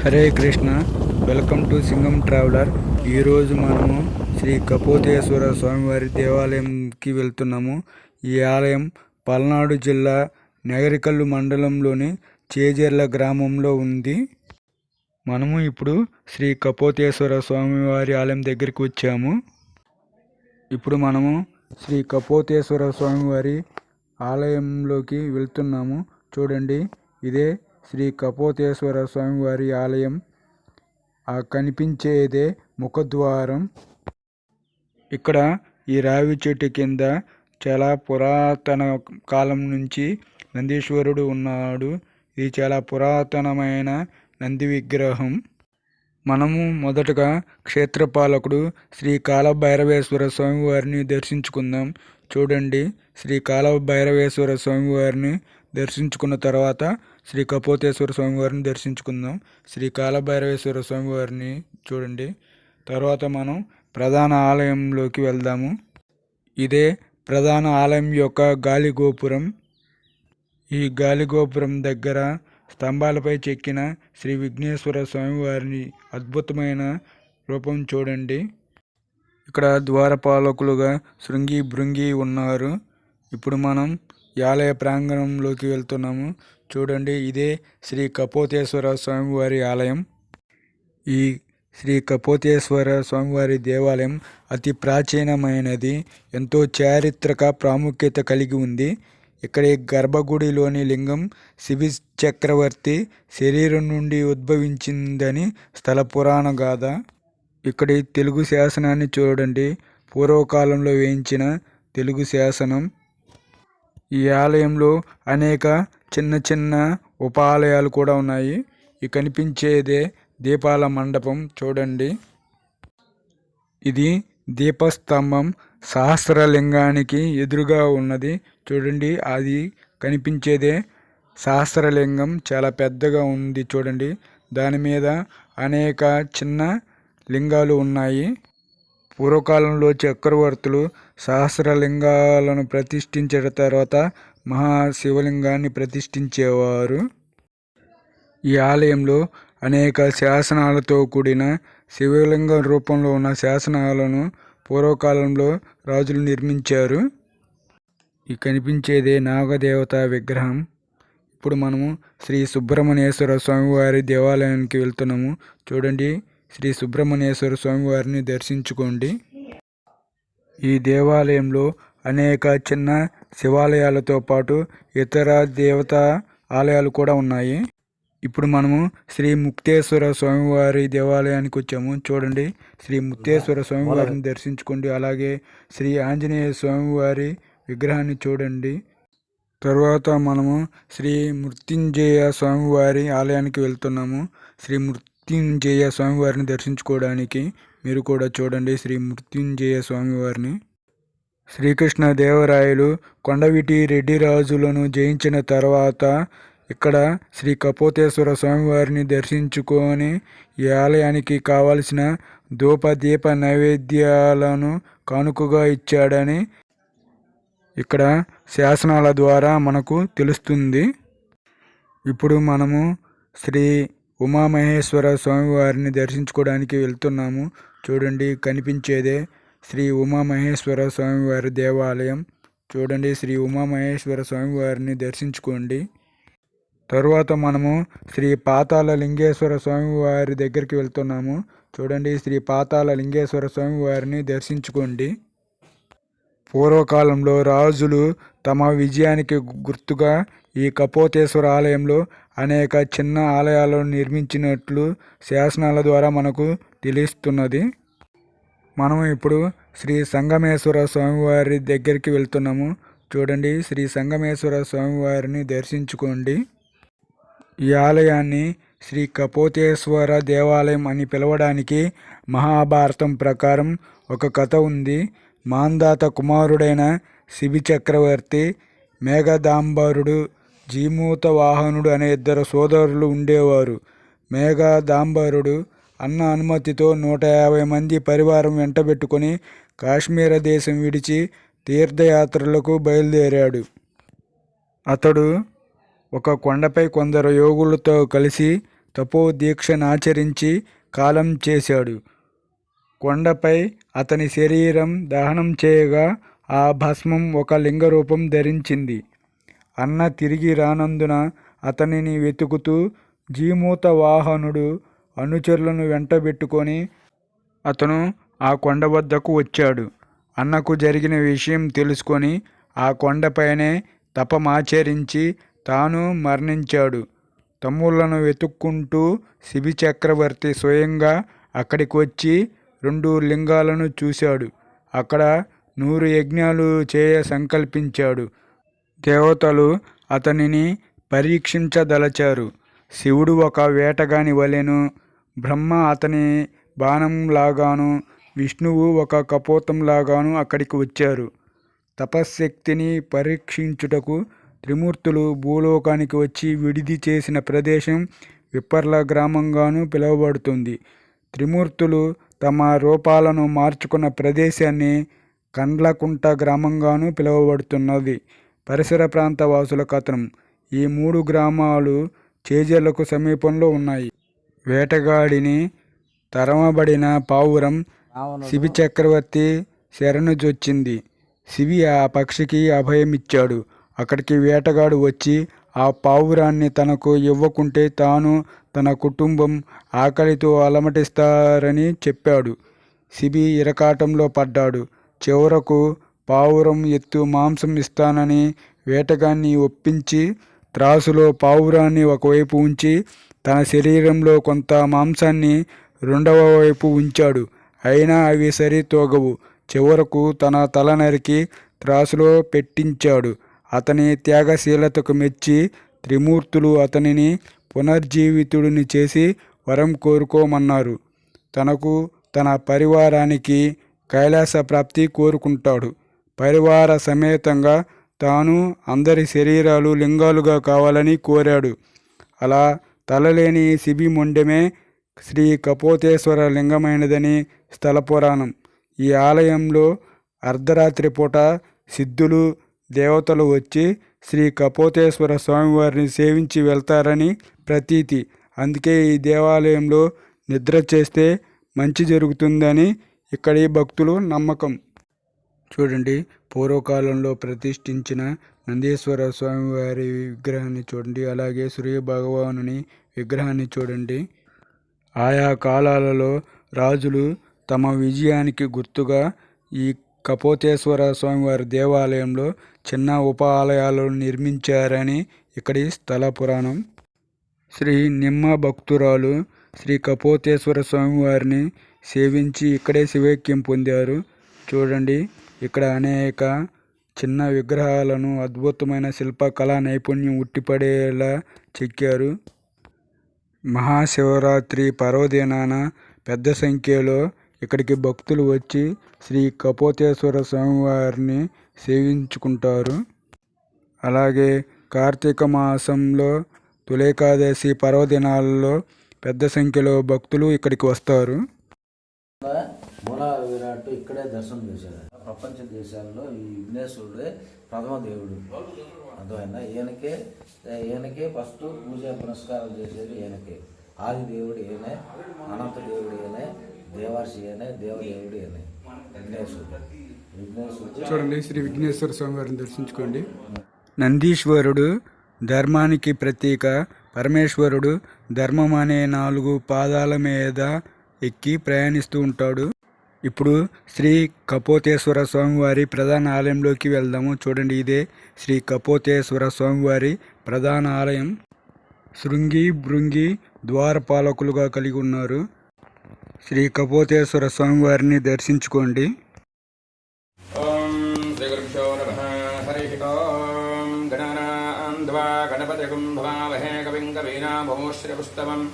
Hare Krishna. Welcome to Singam traveller. ఈరోజు మనము శ్రీ కపోతేశ్వర స్వామివారి దేవాలయంకి వెళ్తున్నాము. ఈ ఆలయం పల్నాడు జిల్లా నగరికల్లు మండలంలోని చేజర్ల గ్రామంలో ఉంది. మనము ఇప్పుడు శ్రీ కపోతేశ్వర స్వామివారి ఆలయం దగ్గరికి వచ్చాము. ఇప్పుడు మనము శ్రీ కపోతేశ్వర స్వామివారి ఆలయంలోకి వెళ్తున్నాము. చూడండి ఇదే శ్రీ కపోతేశ్వర స్వామివారి ఆలయం. ఆ కనిపించేదే ముఖద్వారం. ఇక్కడ ఈ రావి చెట్టు కింద చాలా పురాతన కాలం నుంచి నందీశ్వరుడు ఉన్నాడు. ఇది చాలా పురాతనమైన నంది విగ్రహం. మనము మొదటగా క్షేత్రపాలకుడు శ్రీ కాలభైరవేశ్వర స్వామివారిని దర్శించుకుందాం. చూడండి శ్రీ కాలభైరవేశ్వర స్వామివారిని దర్శించుకున్న తర్వాత శ్రీ కపోతేశ్వర స్వామివారిని దర్శించుకుందాం. శ్రీ కాలభైరవేశ్వర స్వామివారిని చూడండి. తర్వాత మనం ప్రధాన ఆలయంలోకి వెళ్దాము. ఇదే ప్రధాన ఆలయం యొక్క గాలి గోపురం. ఈ గాలి గోపురం దగ్గర స్తంభాలపై చెక్కిన శ్రీ విఘ్నేశ్వర స్వామివారిని అద్భుతమైన రూపం చూడండి. ఇక్కడ ద్వారపాలకులుగా శృంగి భృంగి ఉన్నారు. ఇప్పుడు మనం ఈ ఆలయ ప్రాంగణంలోకి వెళ్తున్నాము. చూడండి ఇదే శ్రీ కపోతేశ్వర స్వామివారి ఆలయం. ఈ శ్రీ కపోతేశ్వర స్వామివారి దేవాలయం అతి ప్రాచీనమైనది ఎంతో చారిత్రక ప్రాముఖ్యత కలిగి ఉంది. ఇక్కడ గర్భగుడిలోని లింగం శివి చక్రవర్తి శరీరం నుండి ఉద్భవించిందని స్థల పురాణ గాథ. ఇక్కడి తెలుగు శాసనాన్ని చూడండి పూర్వకాలంలో వేయించిన తెలుగు శాసనం. ఈ ఆలయంలో అనేక చిన్న చిన్న ఉపాలయాలు కూడా ఉన్నాయి. ఈ కనిపించేదే దీపాల మండపం చూడండి. ఇది దీపస్తంభం సహస్రలింగానికి ఎదురుగా ఉన్నది. చూడండి అది కనిపించేదే సహస్రలింగం. చాలా పెద్దగా ఉంది చూడండి. దాని మీద అనేక చిన్న లింగాలు ఉన్నాయి. పూర్వకాలంలో చక్రవర్తులు సహస్రలింగాలను ప్రతిష్ఠించిన తర్వాత మహాశివలింగాన్ని ప్రతిష్ఠించేవారు. ఈ ఆలయంలో అనేక శాసనాలతో కూడిన శివలింగం రూపంలో ఉన్న శాసనాలను పూర్వకాలంలో రాజులు నిర్మించారు. ఈ కనిపించేదే నాగదేవత విగ్రహం. ఇప్పుడు మనము శ్రీ సుబ్రహ్మణ్యేశ్వర స్వామివారి దేవాలయానికి వెళ్తున్నాము. చూడండి శ్రీ సుబ్రహ్మణ్యేశ్వర స్వామివారిని దర్శించుకోండి. ఈ దేవాలయంలో అనేక చిన్న శివాలయాలతో పాటు ఇతర దేవతా ఆలయాలు కూడా ఉన్నాయి. ఇప్పుడు మనము శ్రీ ముక్తేశ్వర స్వామివారి దేవాలయానికి వచ్చాము. చూడండి శ్రీ ముక్తేశ్వర స్వామివారిని దర్శించుకోండి. అలాగే శ్రీ ఆంజనేయ స్వామివారి విగ్రహాన్ని చూడండి. తర్వాత మనము శ్రీ మృత్యుంజయ స్వామివారి ఆలయానికి వెళ్తున్నాము. శ్రీ మృత్యుంజయ స్వామివారిని దర్శించుకోవడానికి మీరు కూడా చూడండి శ్రీ మృత్యుంజయ స్వామివారిని. శ్రీకృష్ణదేవరాయలు కొండవిటి రెడ్డి రాజులను జయించిన తర్వాత ఇక్కడ శ్రీ కపోతేశ్వర స్వామివారిని దర్శించుకొని ఈ ఆలయానికి కావలసిన ధూప దీప నైవేద్యాలను కానుకగా ఇచ్చాడని ఇక్కడ శాసనాల ద్వారా మనకు తెలుస్తుంది. ఇప్పుడు మనము శ్రీ ఉమామహేశ్వర స్వామివారిని దర్శించుకోవడానికి వెళ్తున్నాము. చూడండి కనిపించేదే శ్రీ ఉమామహేశ్వర స్వామివారి దేవాలయం. చూడండి శ్రీ ఉమామహేశ్వర స్వామివారిని దర్శించుకోండి. తరువాత మనము శ్రీ పాతాల లింగేశ్వర స్వామివారి దగ్గరికి వెళ్తున్నాము. చూడండి శ్రీ పాతాల లింగేశ్వర స్వామివారిని దర్శించుకోండి. పూర్వకాలంలో రాజులు తమ విజయానికి గుర్తుగా ఈ కపోతేశ్వర ఆలయంలో అనేక చిన్న ఆలయాలను నిర్మించినట్లు శాసనాల ద్వారా మనకు తెలుస్తున్నది. మనం ఇప్పుడు శ్రీ సంగమేశ్వర స్వామివారి దగ్గరికి వెళ్తున్నాము. చూడండి శ్రీ సంగమేశ్వర స్వామివారిని దర్శించుకోండి. ఈ ఆలయాన్ని శ్రీ కపోతేశ్వర దేవాలయం అని పిలవడానికి మహాభారతం ప్రకారం ఒక కథ ఉంది. మాందాత కుమారుడైన శిబి చక్రవర్తి మేఘదాంబరుడు జీమూత వాహనుడు అనే ఇద్దరు సోదరులు ఉండేవారు. మేఘదాంబరుడు అన్న అనుమతితో నూట యాభై మంది పరివారం వెంటబెట్టుకొని కాశ్మీర దేశం విడిచి తీర్థయాత్రలకు బయలుదేరాడు. అతడు ఒక కొండపై కొందరు యోగులతో కలిసి తపో దీక్షనాచరించి కాలం చేశాడు. కొండపై అతని శరీరం దహనం చేయగా ఆ భస్మం ఒక లింగ రూపం ధరించింది. అన్న తిరిగి రానందున అతనిని వెతుకుతూ జీమూత వాహనుడు అనుచరులను వెంటబెట్టుకొని అతను ఆ కొండ వద్దకు వచ్చాడు. అన్నకు జరిగిన విషయం తెలుసుకొని ఆ కొండపైనే తపమాచరించి తాను మరణించాడు. తమ్ముళ్ళను వెతుక్కుంటూ శిబి చక్రవర్తి స్వయంగా అక్కడికి వచ్చి రెండు లింగాలను చూశాడు. అక్కడ నూరు యజ్ఞాలు చేయ సంకల్పించాడు. దేవతలు అతనిని పరీక్షించదలచారు. శివుడు ఒక వేటగాని వలెను బ్రహ్మ అతని బాణంలాగాను విష్ణువు ఒక కపోతంలాగాను అక్కడికి వచ్చారు. తపశ్శక్తిని పరీక్షించుటకు త్రిమూర్తులు భూలోకానికి వచ్చి విడిది చేసిన ప్రదేశం విప్పర్ల గ్రామంగాను పిలువబడుతుంది. త్రిమూర్తులు తమ రూపాలను మార్చుకున్న ప్రదేశాన్ని కండ్లకుంట గ్రామంగాను పిలువబడుతున్నది. పరిసర ప్రాంత వాసుల కథనం. ఈ మూడు గ్రామాలు చేజర్లకు సమీపంలో ఉన్నాయి. వేటగాడిని తరమబడిన పావురం శిబి చక్రవర్తి శరణుజొచ్చింది శివి ఆ పక్షికి అభయమిచ్చాడు. అక్కడికి వేటగాడు వచ్చి ఆ పావురాన్ని తనకు ఇవ్వకుంటే తాను తన కుటుంబం ఆకలితో అలమటిస్తారని చెప్పాడు. శిబి ఇరకాటంలో పడ్డాడు. చివరకు పావురం ఎత్తు మాంసం ఇస్తానని వేటగాన్ని ఒప్పించి త్రాసులో పావురాన్ని ఒకవైపు ఉంచి తన శరీరంలో కొంత మాంసాన్ని రెండవ వైపు ఉంచాడు. అయినా అవి సరితూగవు. చివరకు తన తల నరికి త్రాసులో పెట్టించాడు. అతని త్యాగశీలతకు మెచ్చి త్రిమూర్తులు అతనిని పునర్జీవితుడిని చేసి వరం కోరుకోమన్నారు. తనకు తన పరివారానికి కైలాస ప్రాప్తి కోరుకుంటాడు. పరివార సమేతంగా తాను అందరి శరీరాలు లింగాలుగా కావాలని కోరాడు. అలా తలలేని శిబి మొండెమే శ్రీ కపోతేశ్వర లింగమైనదని స్థల పురాణం ఈ ఆలయంలో అర్ధరాత్రి పూట సిద్ధులు దేవతలు వచ్చి శ్రీ కపోతేశ్వర స్వామివారిని సేవించి వెళ్తారని ప్రతీతి. అందుకే ఈ దేవాలయంలో నిద్ర చేస్తే మంచి జరుగుతుందని ఇక్కడి భక్తులు నమ్మకం. చూడండి పూర్వకాలంలో ప్రతిష్ఠించిన నందీశ్వర స్వామివారి విగ్రహాన్ని చూడండి అలాగే సూర్య భగవానుని విగ్రహాన్ని చూడండి. ఆయా కాలాలలో రాజులు తమ విజయానికి గుర్తుగా ఈ కపోతేశ్వర స్వామివారి దేవాలయంలో చిన్న ఉప ఆలయాలను నిర్మించారని ఇక్కడి స్థల పురాణం. శ్రీ నిమ్మ భక్తురాలు శ్రీ కపోతేశ్వర స్వామివారిని సేవించి ఇక్కడే శివైక్యం పొందారు. చూడండి ఇక్కడ అనేక చిన్న విగ్రహాలను అద్భుతమైన శిల్పకళా నైపుణ్యం ఉట్టిపడేలా చెక్కారు. మహాశివరాత్రి పర్వదినాన పెద్ద సంఖ్యలో ఇక్కడికి భక్తులు వచ్చి శ్రీ కపోతేశ్వర స్వామివారిని సేవించుకుంటారు. అలాగే కార్తీక మాసంలో తులేకాదశి పర్వదినాలలో పెద్ద సంఖ్యలో భక్తులు ఇక్కడికి వస్తారు. మూల విరాట్ ఇక్కడే దర్శనం చేశారు. ప్రపంచ దేశాల్లో ఈ విఘ్నేశ్వరుడే ప్రథమ దేవుడు. అర్థమైందా? ఈయనకే ఈయనకే ఫస్ట్ పూజ పునస్కారం చేసేది ఈయనకే. ఆది దేవుడు ఈయనే అనంత దేవుడు ఈయనే దేవర్షి ఈయనే దేవదేవుడు ఈయనే. విఘ్నేశ్వరుడు. విఘ్నేశ్వరుడు చూడండి శ్రీ విఘ్నేశ్వర స్వామివారిని దర్శించుకోండి. నందీశ్వరుడు ధర్మానికి ప్రతీక పరమేశ్వరుడు ధర్మం అనే నాలుగు పాదాల మీద ఎక్కి ప్రయాణిస్తూ ఉంటాడు. ఇప్పుడు శ్రీ కపోతేశ్వర స్వామివారి ప్రధాన ఆలయంలోకి వెళ్దాము. చూడండి ఇదే శ్రీ కపోతేశ్వర స్వామివారి ప్రధాన ఆలయం. శృంగి భృంగి ద్వారపాలకులుగా కలిగి ఉన్నారు. శ్రీ కపోతేశ్వర స్వామివారిని దర్శించుకోండి. గణపతి కుంభమావహే కవిం కవీనా భూశ్రీ పుస్తకం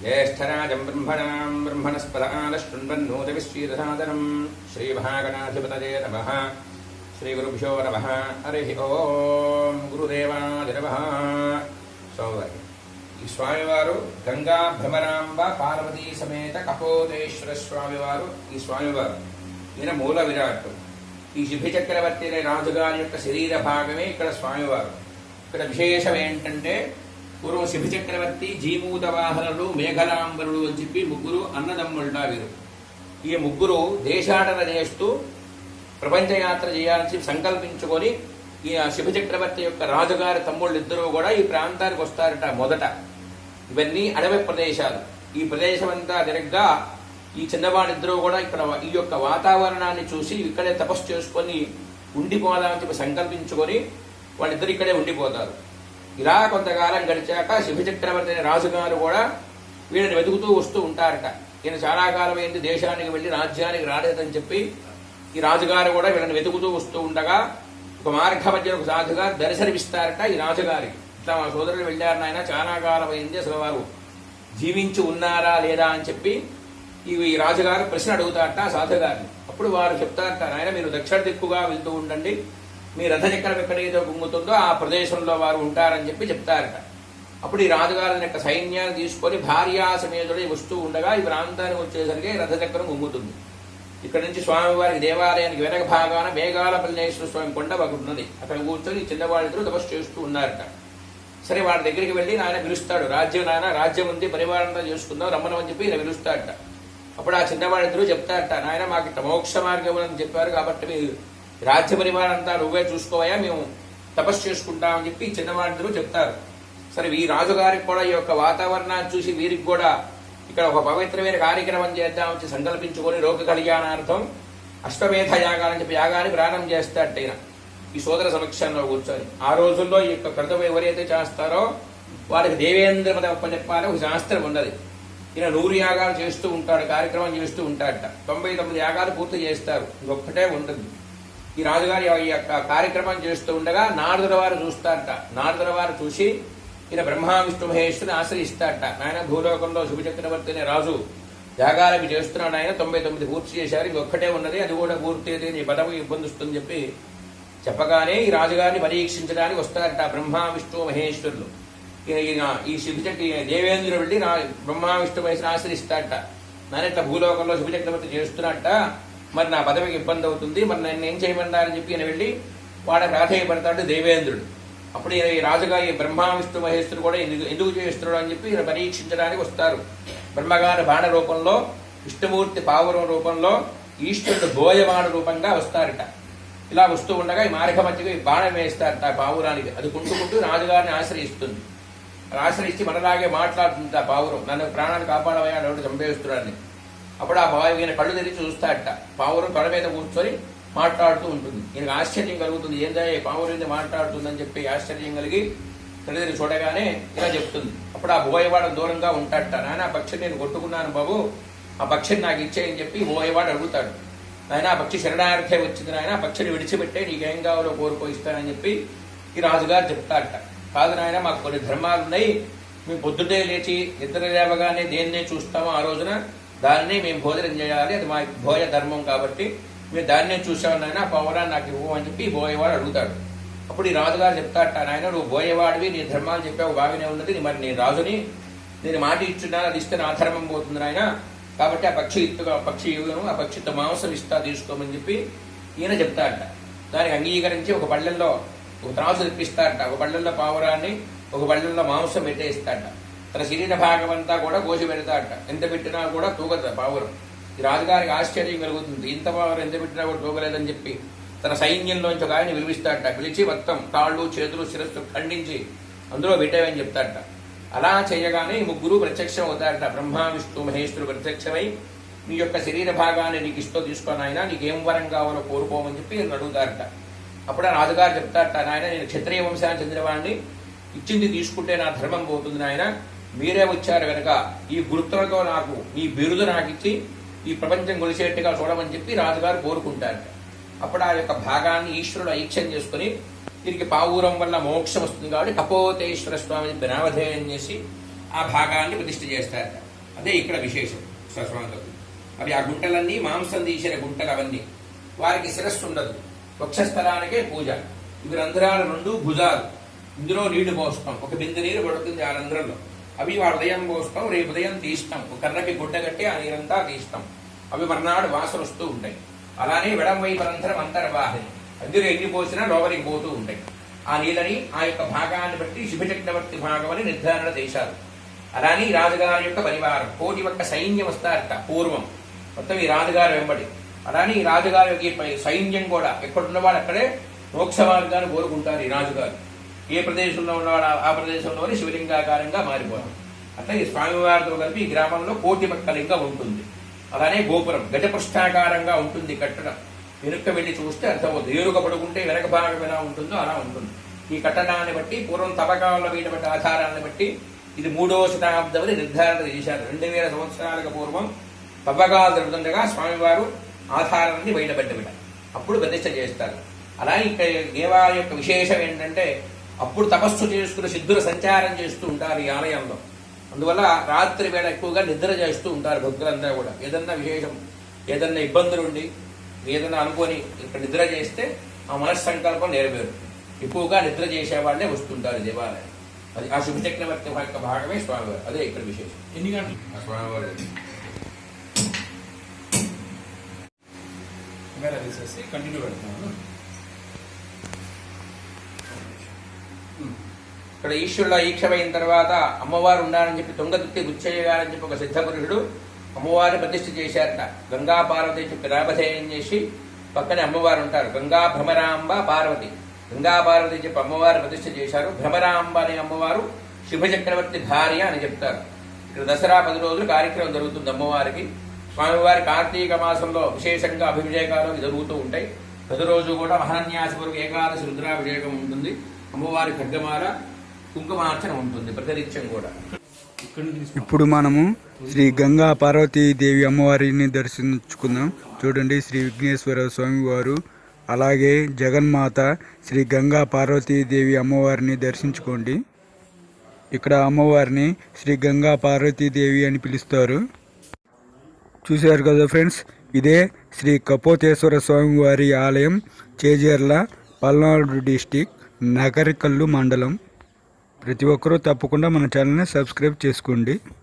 गणपतिगुं भवामहे कविं कवीनामोश्रिपुस्तमम् ज्येष्ठराजं ब्रह्मणां ब्रह्मणस्पदानशृण्वन्नोतिविश्रीदसादनम् श्रीमहागणाधिपतये नमः श्रीगुरुभ्यो नमः हरिः ॐ गुरुदेवादिनमः స్వామివారి ఈ స్వామివారు గంగా భ్రమరాంబ పార్వతీ సమేత కపోతేశ్వర స్వామివారు ఈ స్వామివారు ఈయన మూల విరాట్ ఈ శిభి చక్రవర్తి అనే రాజుగారి యొక్క శరీర భాగమే ఇక్కడ స్వామివారు ఇక్కడ విశేషం ఏంటంటే పూర్వం శివ చక్రవర్తి జీమూతవాహనులు మేఘలాంబరుడు అని చెప్పి ముగ్గురు అన్నదమ్ముళ్ళ వీరు ఈ ముగ్గురు దేశాటన చేస్తూ ప్రపంచయాత్ర చేయాలని చెప్పి సంకల్పించుకొని ఈ శివ చక్రవర్తి యొక్క రాజుగారి తమ్ముళ్ళు ఇద్దరు కూడా ఈ ప్రాంతానికి వస్తారట మొదట. ఇవన్నీ అడవి ప్రదేశాలు. ఈ ప్రదేశం అంతా తిరగ్గా ఈ చిన్నవాడిద్దరూ కూడా ఇక్కడ ఈ యొక్క వాతావరణాన్ని చూసి ఇక్కడే తపస్సు చేసుకొని ఉండిపోదామని చెప్పి సంకల్పించుకొని వాళ్ళిద్దరు ఇక్కడే ఉండిపోతారు. ఇలా కొంతకాలం గడిచాక శివ చక్రవర్తి అనే రాజుగారు కూడా వీళ్ళని వెతుకుతూ వస్తూ ఉంటారట. ఈయన చాలా కాలం దేశానికి వెళ్ళి రాజ్యానికి రాలేదని చెప్పి ఈ రాజుగారు కూడా వీళ్ళని వెతుకుతూ వస్తూ ఉండగా ఒక మార్గ మధ్య ఒక సాధుగా దర్శనమిస్తారట ఈ రాజుగారికి. ఇట్లా మా సోదరులు వెళ్ళారు నాయన చాలా కాలం అయింది అసలు వారు జీవించి ఉన్నారా లేదా అని చెప్పి ఈ రాజుగారు ప్రశ్న అడుగుతారట సాధుగారిని. అప్పుడు వారు చెప్తారట నాయన మీరు దక్షిణ దిక్కుగా వెళ్తూ ఉండండి. మీ రథచక్రం ఎక్కడైతే గుంగుతుందో ఆ ప్రదేశంలో వారు ఉంటారని చెప్పి చెప్తారట. అప్పుడు ఈ రాజుగారి యొక్క సైన్యాన్ని తీసుకొని భార్యా సమేతుడై వస్తూ ఉండగా ఈ ప్రాంతానికి వచ్చేసరికి రథచక్రం గుంగుతుంది ఇక్కడ నుంచి స్వామివారి దేవాలయానికి వెనక భాగాన మేఘాల పల్లేశ్వర స్వామి కొండ ఒకటి ఉన్నది. అక్కడ కూర్చొని చిన్నవాళ్ళిద్దరూ తపస్సు చేస్తూ ఉన్నారట. సరే వాళ్ళ దగ్గరికి వెళ్ళి నాయన పిలుస్తాడు. రాజ్యం నాయన రాజ్యం ఉంది పరివారంతో చేసుకుందాం రమ్మనమని చెప్పి ఇలా పిలుస్తాడట అప్పుడు ఆ చిన్నవాళ్ళిద్దరూ చెప్తారట నాయన మాకు ఇట్ట మోక్ష మార్గం అని చెప్పారు కాబట్టి మీరు రాజ్య పరివారం అంతా నువ్వే చూసుకోవయా మేము తపస్సు చేసుకుంటామని చెప్పి ఈ చెప్తారు. సరే ఈ రాజుగారికి కూడా ఈ యొక్క వాతావరణాన్ని చూసి వీరికి కూడా ఇక్కడ ఒక పవిత్రమైన కార్యక్రమం చేద్దామని సంకల్పించుకొని లోక కళ్యాణార్థం అశ్వమేధ యాగాలని చెప్పి యాగాన్ని ప్రారంభం చేస్తాడట ఈయన. ఈ సోదర సమక్షంలో కూర్చొని. ఆ రోజుల్లో ఈ యొక్క క్రతం ఎవరైతే చేస్తారో వారికి దేవేంద్ర పదప్ప చెప్పాలి ఒక శాస్త్రం ఉన్నది. ఈయన నూరు యాగాలు చేస్తూ ఉంటాడు కార్యక్రమం చేస్తూ ఉంటాడట. తొంభై తొమ్మిది యాగాలు పూర్తి చేస్తారు. ఇంకొక్కటే ఉంటుంది. ఈ రాజుగారి ఈ యొక్క కార్యక్రమం చేస్తూ ఉండగా నారదుల వారు చూస్తారట. నారదుల వారు చూసి ఈయన బ్రహ్మ విష్ణు మహేశ్వరిని ఆశ్రయిస్తారట. నాయన భూలోకంలో శుభచక్రవర్తి అనే రాజు. యాగాలవి చేస్తున్నాడు ఆయన. తొంభై తొమ్మిది పూర్తి చేశారు. ఇంకొక్కటే ఉన్నది. అది కూడా పూర్తి అయితే నీ పదవి ఇబ్బంది వస్తుందని చెప్పి చెప్పగానే ఈ రాజుగారిని పరీక్షించడానికి వస్తారట బ్రహ్మ విష్ణు మహేశ్వరులు. ఈయన- ఈ శివచక్ర దేవేంద్రుడు వెళ్ళి బ్రహ్మ విష్ణు మహేశ్వరిని ఆశ్రయిస్తారట. నాయన ఇట్లా భూలోకంలో శుభచక్రవర్తి చేస్తున్నట్ట మరి నా పదవికి ఇబ్బంది అవుతుంది మరి నన్ను ఏం చేయమన్నారని చెప్పి ఈయన వెళ్ళి వాడకి రాధేయపడతాడు దేవేంద్రుడు. అప్పుడు ఈయన ఈ రాజుగా ఈ బ్రహ్మ విష్ణు మహేశ్వరుడు కూడా ఎందుకు ఎందుకు చేస్తున్నాడు అని చెప్పి ఈయన పరీక్షించడానికి వస్తారు. బ్రహ్మగారి బాణ రూపంలో విష్ణుమూర్తి పావురం రూపంలో ఈశ్వరుడు బోయబాణ రూపంగా వస్తారట. ఇలా వస్తూ ఉండగా ఈ మార్గ మధ్యగా ఈ బాణం వేస్తారట ఆ పావురానికి. అది కుంటుకుంటూ రాజుగారిని ఆశ్రయిస్తుంది. ఆశ్రయించి మనలాగే మాట్లాడుతుంది ఆ పావురం. నన్ను ప్రాణాలు కాపాడవయ్యా ఎవడు చంపేస్తున్నాడని అప్పుడు ఆ బావి ఈయన కళ్ళు తెరిచి చూస్తాడట. పావురం తొడ మీద కూర్చొని మాట్లాడుతూ ఉంటుంది. ఈయనకు ఆశ్చర్యం కలుగుతుంది. ఏందా ఈ పావురం మాట్లాడుతుందని చెప్పి ఆశ్చర్యం కలిగి కళ్ళు చూడగానే ఇలా చెప్తుంది. అప్పుడు ఆ బోయవాడు దూరంగా ఉంటాడట. నాయన ఆ పక్షిని నేను కొట్టుకున్నాను బాబు. ఆ పక్షిని నాకు ఇచ్చేయని చెప్పి బోయవాడు అడుగుతాడు. ఆయన ఆ పక్షి శరణార్థే వచ్చింది నాయన. ఆ పక్షిని విడిచిపెట్టే నీకేం కావాలో కోరుకో ఇస్తానని చెప్పి ఈ రాజుగారు చెప్తాడట కాదు నాయన మాకు కొన్ని ధర్మాలు ఉన్నాయి మేము పొద్దుటే లేచి నిద్ర లేవగానే దేన్నే చూస్తామో ఆ రోజున దాన్ని మేము భోజనం చేయాలి అది మా భోజ ధర్మం కాబట్టి మేము దాన్నే చూసాము నాయన ఆ పౌరాన్ని నాకు ఇవ్వు అని చెప్పి భోయవాడు అడుగుతాడు. అప్పుడు ఈ రాజుగారు చెప్తాట నాయన నువ్వు భోయవాడివి నీ ధర్మాలు చెప్పావు బాగానే ఉన్నది మరి నేను రాజుని నేను మాట ఇచ్చున్నాను అది ఇస్తే నా ధర్మం పోతుంది నాయన. కాబట్టి ఆ పక్షి ఇత్తుగా పక్షి ఇవ్వను ఆ పక్షితో మాంసం ఇస్తా తీసుకోమని చెప్పి ఈయన చెప్తాడట దానికి అంగీకరించి ఒక పళ్ళెల్లో ఒక త్రాసు తెప్పిస్తాడట ఒక పళ్ళెల్లో పావురాన్ని ఒక పళ్ళెల్లో మాంసం పెట్టేస్తాడట తన శరీర భాగం అంతా కూడా కోసి పెడతాడట. ఎంత పెట్టినా కూడా తూగదు పావురం ఈ రాజుగారికి ఆశ్చర్యం కలుగుతుంది. ఇంత పావురం ఎంత పెట్టినా కూడా తూగలేదని చెప్పి తన సైన్యంలోంచి ఒక ఆయన విలువిస్తాడట పిలిచి మొత్తం కాళ్ళు చేతులు శిరస్సు ఖండించి అందులో పెట్టావని చెప్తాడట. అలా చేయగానే ముగ్గురు ప్రత్యక్షం అవుతారట. బ్రహ్మ విష్ణు మహేశ్వరుడు ప్రత్యక్షమై నీ యొక్క శరీర భాగాన్ని నీకు ఇష్టో తీసుకొని ఆయన నీకు ఏం వరం కావాలో కోరుకోమని చెప్పి నేను అడుగుతారట. అప్పుడు రాజుగారు చెప్తారట నాయన నేను క్షత్రియ వంశానికి చెందినవాడిని ఇచ్చింది తీసుకుంటే నా ధర్మం పోతుంది నాయన. మీరే వచ్చారు కనుక ఈ గుర్తులతో నాకు ఈ బిరుదు నాకిచ్చి ఈ ప్రపంచం కొలిసేట్టుగా చూడమని చెప్పి రాజుగారు కోరుకుంటారట అప్పుడు ఆ యొక్క భాగాన్ని ఈశ్వరుడు ఐక్యం చేసుకుని దీనికి పావురం వల్ల మోక్షం వస్తుంది కాబట్టి కపోతేశ్వర స్వామిని నామధేయం చేసి ఆ భాగాన్ని ప్రతిష్ఠ చేస్తారట అదే ఇక్కడ విశేషం స్వస్వామితో అవి ఆ గుంటలన్నీ మాంసం తీసిన గుంటలు అవన్నీ. వారికి శిరస్సు ఉండదు. వక్షస్థలానికే పూజ. ఇవి రంధ్రాలు రెండు భుజాలు. ఇందులో నీళ్ళు పోస్తాం. ఒక బిందె నీరు పడుతుంది ఆ రంధ్రంలో. అవి వాడు ఉదయం పోస్తాం రేపు ఉదయం తీస్తాం ఒక కర్రకి గుడ్డ కట్టి ఆ నీరంతా తీస్తాం అవి మర్నాడు వాసన వస్తూ ఉంటాయి. అలానే వెడం వైపు రంధ్రం అంతర్వాహిని. అందులో ఎన్ని పోసినా లోపలికి పోతూ ఉంటాయి. ఆ నీళ్ళని ఆ యొక్క భాగాన్ని బట్టి శుభచక్రవర్తి భాగం అని నిర్ధారణ చేశారు. అలానే ఈ రాజుగారి యొక్క పరివారం కోటి ఒక్క సైన్యం వస్తారట పూర్వం. మొత్తం ఈ రాజుగారు వెంబడి. అలానే ఈ రాజుగారి యొక్క సైన్యం కూడా ఎక్కడున్నవాడు అక్కడే మోక్ష మార్గాన్ని కోరుకుంటారు ఈ రాజుగారు. ఏ ప్రదేశంలో ఉన్నవాడు ఆ- ఆ ప్రదేశంలోనే శివలింగాకారంగా మారిపోవడం. అట్లా ఈ స్వామివారితో కలిపి ఈ గ్రామంలో కోటి ఒక్క ఉంటుంది. అలానే గోపురం గజపృష్ఠాకారంగా ఉంటుంది కట్టడం. వెనుక వెళ్ళి చూస్తే అర్థమవుతుంది ఏరుక పడుకుంటే వెనక భాగం ఎలా ఉంటుందో అలా ఉంటుంది. ఈ కట్టడాన్ని బట్టి పూర్వం తవ్వకాలలో వేయబడ్డ ఆధారాన్ని బట్టి ఇది మూడవ శతాబ్దం అని నిర్ధారణ చేశారు. రెండు వేల సంవత్సరాలకు పూర్వం తవ్వకాలు జరుగుతుండగా స్వామివారు ఆధారాన్ని బయటపెట్టబడ్డారు అప్పుడు ప్రతిష్ట చేస్తారు. అలాగే ఇక్కడ దేవాలయం యొక్క విశేషం ఏంటంటే అప్పుడు తపస్సు చేసుకుని సిద్ధులు సంచారం చేస్తూ ఉంటారు ఈ ఆలయంలో. అందువల్ల రాత్రి వేళ ఎక్కువగా నిద్ర చేస్తూ ఉంటారు భక్తులంతా కూడా. ఏదన్నా విశేషం ఏదన్నా ఇబ్బందులు ఉండి ఏదన్నా అనుకొని ఇక్కడ నిద్ర చేస్తే ఆ మనస్సంకల్పం నెరవేరు ఎక్కువగా నిద్ర చేసేవాళ్ళే వస్తుంటారు దేవాలయం. అది ఆ శుభ చక్రవర్తి యొక్క భాగమే స్వామివారు. అదే ఇక్కడ విశేషం. ఎన్ని గంటలు ఆ స్వామివారు. కంటిన్యూ పెడుతున్నాను ఇక్కడ ఈశ్వరుల ఈక్షమైన తర్వాత అమ్మవారు ఉండాలని చెప్పి తుంగతుర్తి గుచ్చయ్య గారని చెప్పి ఒక సిద్ధ పురుషుడు అమ్మవారిని ప్రతిష్ఠ చేశారట. గంగా పార్వతి చెప్పి రామధేయం చేసి పక్కనే అమ్మవారు ఉంటారు. గంగా భ్రమరాంబ పార్వతి. గంగా పార్వతి చెప్పి అమ్మవారు ప్రతిష్ఠ చేశారు. భ్రమరాంబ అనే అమ్మవారు శుభ చక్రవర్తి భార్య అని చెప్తారు. ఇక్కడ దసరా పది రోజులు కార్యక్రమం జరుగుతుంది అమ్మవారికి. స్వామివారి కార్తీక మాసంలో విశేషంగా అభిషేకాలు జరుగుతూ ఉంటాయి. ప్రతిరోజు కూడా మహాన్యాసపురం ఏకాదశి రుద్రాభిషేకం ఉంటుంది. అమ్మవారి ఖడ్గమాల కుంకుమార్చన ఉంటుంది ప్రతినిత్యం కూడా. ఇప్పుడు మనము శ్రీ గంగా పార్వతీదేవి అమ్మవారిని దర్శించుకుందాం. చూడండి శ్రీ విఘ్నేశ్వర స్వామి వారు అలాగే జగన్మాత శ్రీ గంగా పార్వతీదేవి అమ్మవారిని దర్శించుకోండి. ఇక్కడ అమ్మవారిని శ్రీ గంగా పార్వతీదేవి అని పిలుస్తారు. చూశారు కదా ఫ్రెండ్స్ ఇదే శ్రీ కపోతేశ్వర స్వామి వారి ఆలయం చేజర్ల పల్నాడు డిస్టిక్. నగరికల్లు మండలం. ప్రతి ఒక్కరూ తప్పకుండా మన ఛానల్ని సబ్స్క్రైబ్ చేసుకోండి.